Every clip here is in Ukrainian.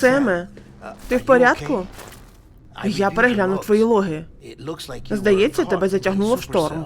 Семе, ти в порядку? Я переглянув твої логи. Здається, тебе затягнуло в шторм.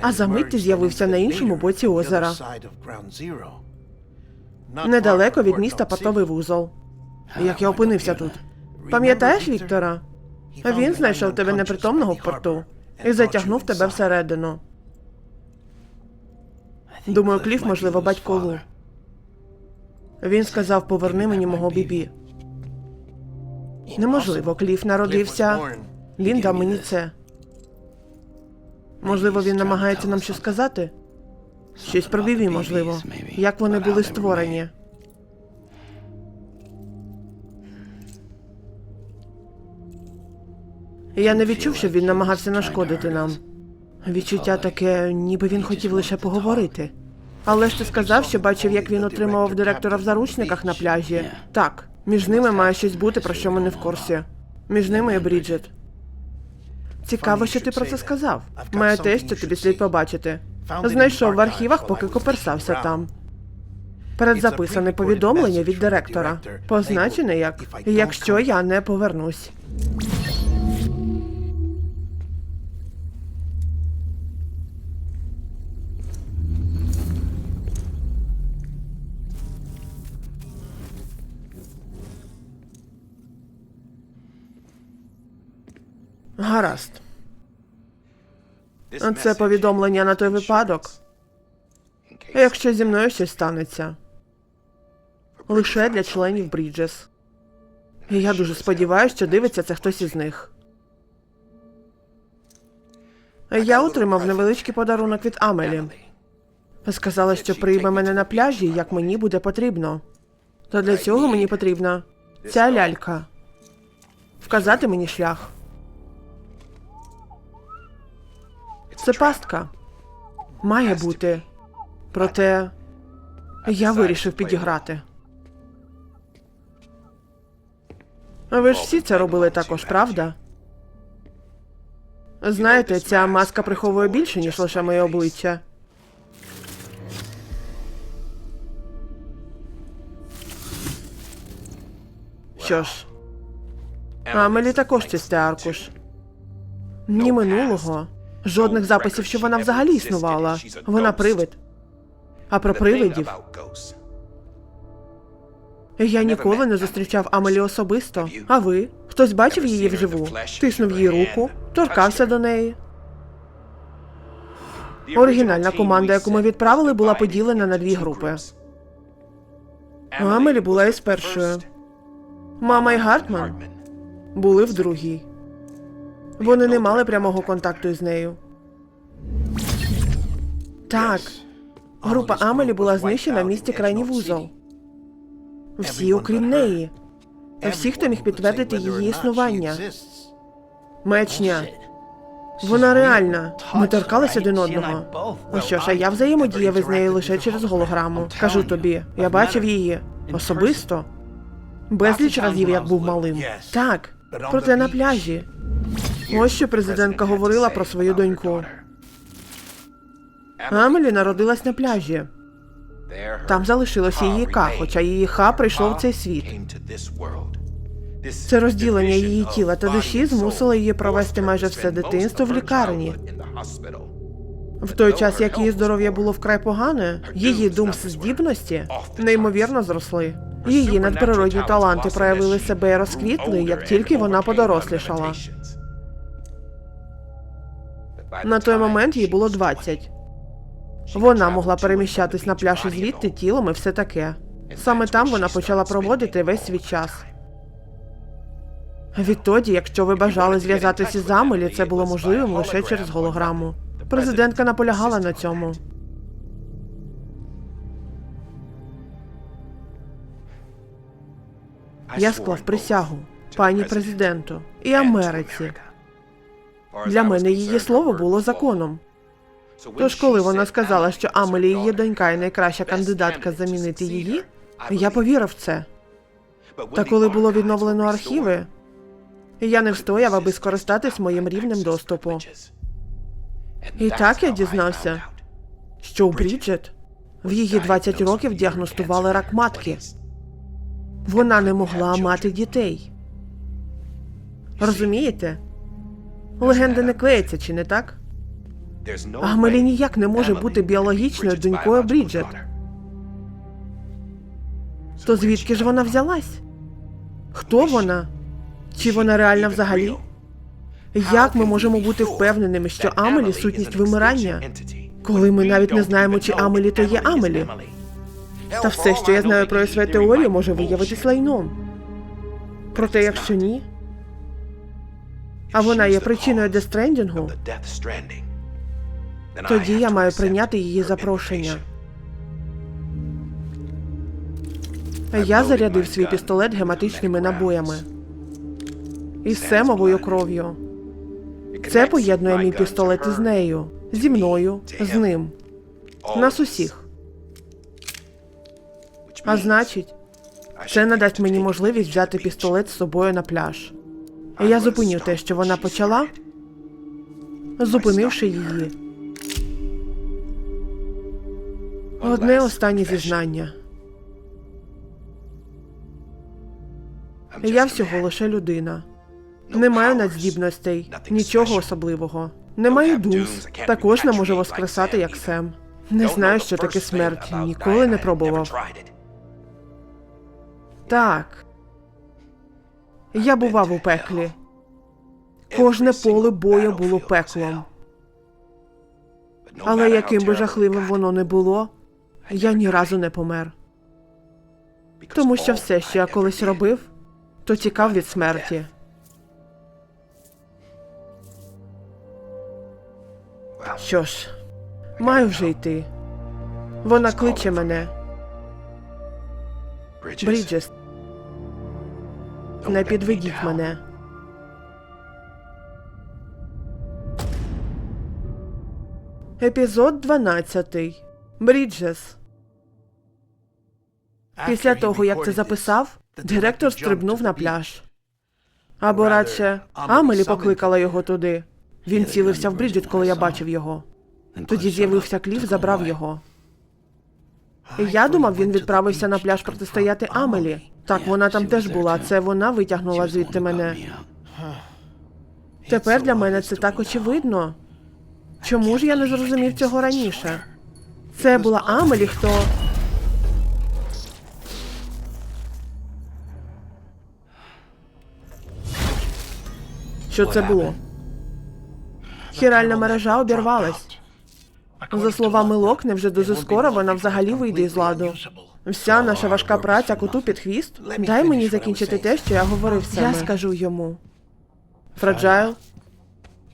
А за мить ти з'явився на іншому боці озера. Недалеко від міста Портовий вузол. Як я опинився тут? Пам'ятаєш Віктора? Він знайшов тебе непритомного в порту і затягнув тебе всередину. Думаю, Кліф, можливо, батько Лу. Він сказав, поверни мені мого бібі. Неможливо, Кліф народився. Він дав мені це. Можливо, він намагається нам щось сказати? Щось про бібі, можливо. Як вони були створені. Я не відчув, щоб він намагався нашкодити нам. Відчуття таке, ніби він хотів лише поговорити. Але ж ти сказав, що бачив, як він отримував директора в заручниках на пляжі. Так, між ними має щось бути, про що ми не в курсі. Між ними і Бріджит. Цікаво, що ти про це сказав. Має те, що тобі слід побачити. Знайшов в архівах, поки коперсався там. Передзаписане повідомлення від директора. Позначене як якщо я не повернусь. Гаразд. Це повідомлення на той випадок. Якщо зі мною щось станеться. Лише для членів Бріджес. І я дуже сподіваюся, що дивиться це хтось із них. Я отримав невеличкий подарунок від Амелі. Сказала, що прийме мене на пляжі, як мені буде потрібно. То для цього мені потрібна ця лялька. Вказати мені шлях. Це пастка. Має бути. Проте я вирішив підіграти. Ви ж всі це робили також, правда? Знаєте, ця маска приховує більше, ніж лише моє обличчя. Що ж, Амелі також чистий аркуш. Ні минулого. Жодних записів, що вона взагалі існувала. Вона привид. А про привидів я ніколи не зустрічав Амелі особисто. А ви? Хтось бачив її вживу? Тиснув їй руку, торкався до неї. Оригінальна команда, яку ми відправили, була поділена на дві групи. Амелі була із першою. Мама і Гартман були в другій. Вони не мали прямого контакту із нею. Так. Група Амелі була знищена в місті крайній вузол. Всі, окрім неї. Всі, хто міг підтвердити її існування. Мечня. Вона реальна. Ми торкались один одного. Ну що ж, а я взаємодіяв із нею лише через голограму. Кажу тобі, я бачив її особисто. Безліч разів, як був малим. Так, проте на пляжі. Ось що президентка говорила про свою доньку. Амелі народилась на пляжі. Там залишилося її Ка, хоча її ха прийшло в цей світ. Це розділення її тіла та душі змусило її провести майже все дитинство в лікарні. В той час, як її здоров'я було вкрай погане, її думсздібності неймовірно зросли. Її надприродні таланти проявили себе і розквітли, як тільки вона подорослішала. На той момент їй було 20. Вона могла переміщатись на пляж і звідти тілом і все таке. Саме там вона почала проводити весь свій час. Відтоді, якщо ви бажали зв'язатися з Амелі, це було можливим лише через голограму. Президентка наполягала на цьому. Я склав присягу пані президенту і Америці. Для мене її слово було законом. Тож, коли вона сказала, що Амелі її донька і найкраща кандидатка замінити її, я повірив в це. Та коли було відновлено архіви, я не встояв, аби скористатись моїм рівнем доступу. І так я дізнався, що у Бріджет в її 20 років діагностували рак матки. Вона не могла мати дітей. Розумієте? Легенди не клеяться, чи не так? Амелі ніяк не може бути біологічною донькою Бріджет. То звідки ж вона взялась? Хто вона? Чи вона реальна взагалі? Як ми можемо бути впевненими, що Амелі сутність вимирання, коли ми навіть не знаємо, чи Амелі то є Амелі? Та все, що я знаю про СВ теорію, може виявитись лайном. Проте, якщо ні, а вона є причиною дестрендінгу, тоді я маю прийняти її запрошення. Я зарядив свій пістолет гематичними набоями. Із семовою кров'ю. Це поєднує мій пістолет із нею, зі мною, з ним, нас усіх. А значить, це надасть мені можливість взяти пістолет з собою на пляж. Я зупиню те, що вона почала, зупинивши її. Одне останнє зізнання. Я всього лише людина. Не маю надздібностей, нічого особливого. Не маю дуз. Також не можу воскресати, як Сем. Не знаю, що таке смерть. Ніколи не пробував. Так. Я бував у пеклі. Кожне поле бою було пеклом. Але яким би жахливим воно не було, я ні разу не помер. Тому що все, що я колись робив, то тікав від смерті. Що ж, маю вже йти. Вона кличе мене. Бріджес, не підведіть мене. Епізод 12. Бріджес. Після того, як це записав, директор стрибнув на пляж. Або радше, Амелі покликала його туди. Він цілився в Бріджит, коли я бачив його. Тоді з'явився Кліф, забрав його. Я думав, він відправився на пляж протистояти Амелі. Так, вона там теж була. Це вона витягнула звідти мене. Тепер для мене це так очевидно. Чому ж я не зрозумів цього раніше? Це була Амелі, хто. Що це було? Хіральна мережа обірвалась. За словами Локне, вже дуже скоро вона взагалі вийде із ладу. Вся наша важка праця коту під хвіст. Дай мені закінчити те, що я говорив Семе. Я скажу йому. Фраджайл,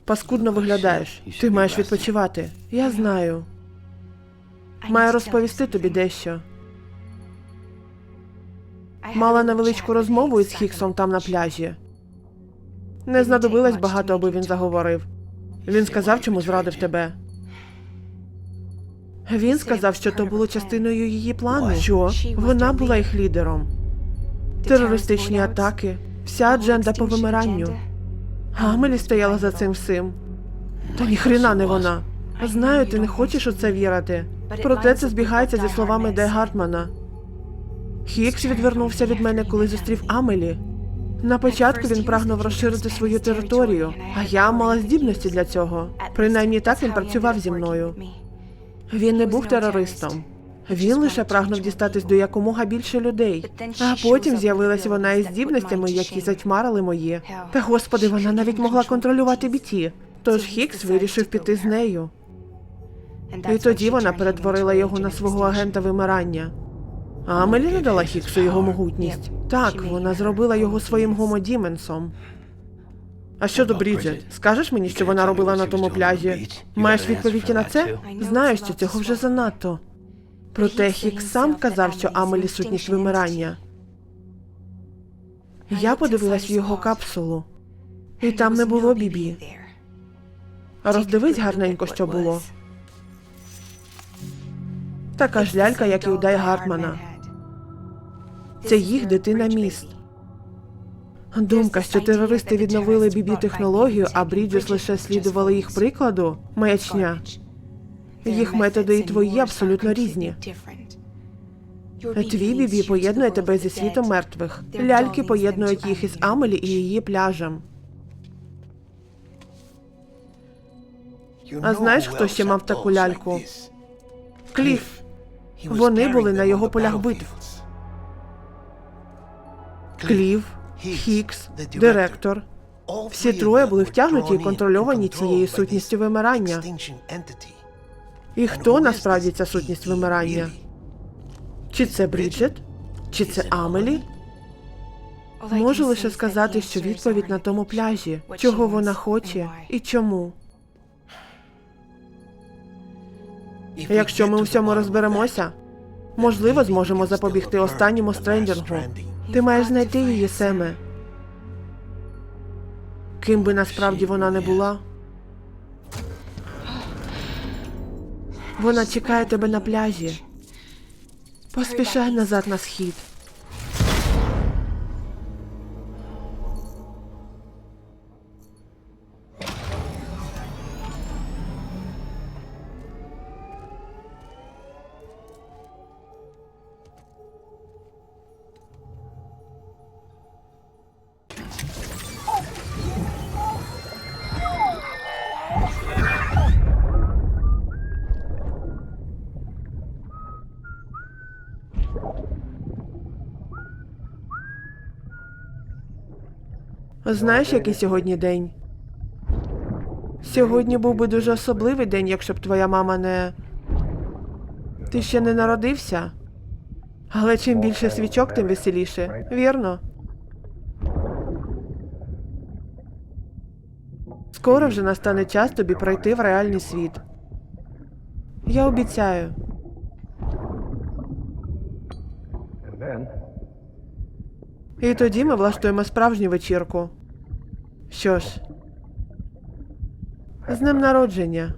паскудно виглядаєш. Ти маєш відпочивати. Я знаю. Маю розповісти тобі дещо. Мала невеличку розмову із Хіксом там на пляжі. Не знадобилось багато, аби він заговорив. Він сказав, чому зрадив тебе. Він сказав, що то було частиною її плану. Що? Вона була їх лідером. Терористичні атаки, вся адженда по вимиранню. Амелі стояла за цим всім. Та ніхрена не вона. Знаю, ти не хочеш у це вірити. Проте це збігається зі словами Де Гартмана. Хікс відвернувся від мене, коли зустрів Амелі. На початку він прагнув розширити свою територію, а я мала здібності для цього. Принаймні так він працював зі мною. Він не був терористом. Він лише прагнув дістатись до якомога більше людей. А потім з'явилась вона із здібностями, які затьмарили мої. Та господи, вона навіть могла контролювати біті. Тож Хікс вирішив піти з нею. І тоді вона перетворила його на свого агента вимирання. А не дала Хіксу його могутність. Так, вона зробила його своїм гомодіменсом. А щодо Бріджет, скажеш мені, що вона робила на тому пляжі? Маєш відповідь і на це? Знаю, що цього вже занадто. Проте Хікс сам казав, що Амелі сутність вимирання. Я подивилась в його капсулу, і там не було бібі. Роздивись гарненько, що було. Така ж лялька, як і у Дай Гартмана. Це їх дитина міст. Думка, що терористи відновили бібі технологію, а Бріджес лише слідували їх прикладу маячня. Їх методи і твої абсолютно різні. Твій бібі поєднує тебе зі світом мертвих. Ляльки поєднують їх із Амелі і її пляжем. А знаєш, хто ще мав таку ляльку? Кліф. Вони були на його полях битв. Клів, Хікс, директор. Всі троє були втягнуті і контрольовані цією сутністю вимирання. І хто насправді ця сутність вимирання? Чи це Бріджит? Чи це Амелі? Можу лише сказати, що відповідь на тому пляжі, чого вона хоче і чому. Якщо ми у всьому розберемося, можливо, зможемо запобігти останньому стрендінгу. Ти маєш знайти її, Семе. Ким би насправді вона не була. Вона чекає тебе на пляжі. Поспішай назад на схід. Знаєш, який сьогодні день? Сьогодні був би дуже особливий день, якщо б твоя мама не. Ти ще не народився. Але чим більше свічок, тим веселіше, вірно? Скоро вже настане час тобі пройти в реальний світ. Я обіцяю. І тоді ми влаштуємо справжню вечірку. Що ж, з ним народження.